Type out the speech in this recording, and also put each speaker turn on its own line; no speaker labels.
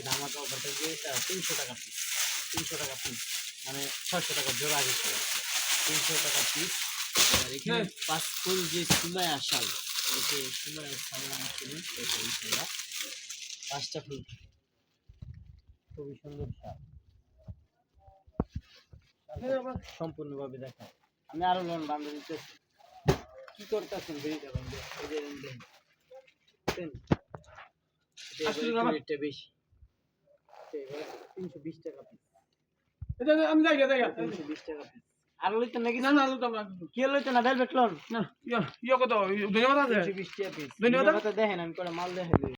ধামাকা অফারটা এটা তিনশো টাকা পিস তিনশো টাকা পিস মানে ছয়শো টাকা জোড়া আগে চলে আসছে তিনশো টাকা পিস আর এখানে পাঁচ ফুল যে সুমায়া শাল যে সুমায়া শাল ইনশাল্লাহ পাঁচটা ফুল খুবই সুন্দর শাল। সম্পূর্ণভাবে দেখা আমি আরও লোন বান্ধব দিতেছি। কি করতেছেন বেরিয়ে যাবেন এই এটা বেশি তিনশো বিশ টাকা পিস
আমি যাই যাই
তিনশো বিশ টাকা পিস আর লইতে নাকি
না না আলুটা না।
কি লইতে না ভেলভেট লোন।
না ইয়া ইয়া কত? ধন্যবাদ আছে।
তিনশো বিশ টাকা পিস
ধন্যবাদ।
দেখেন আমি করে মাল দিই।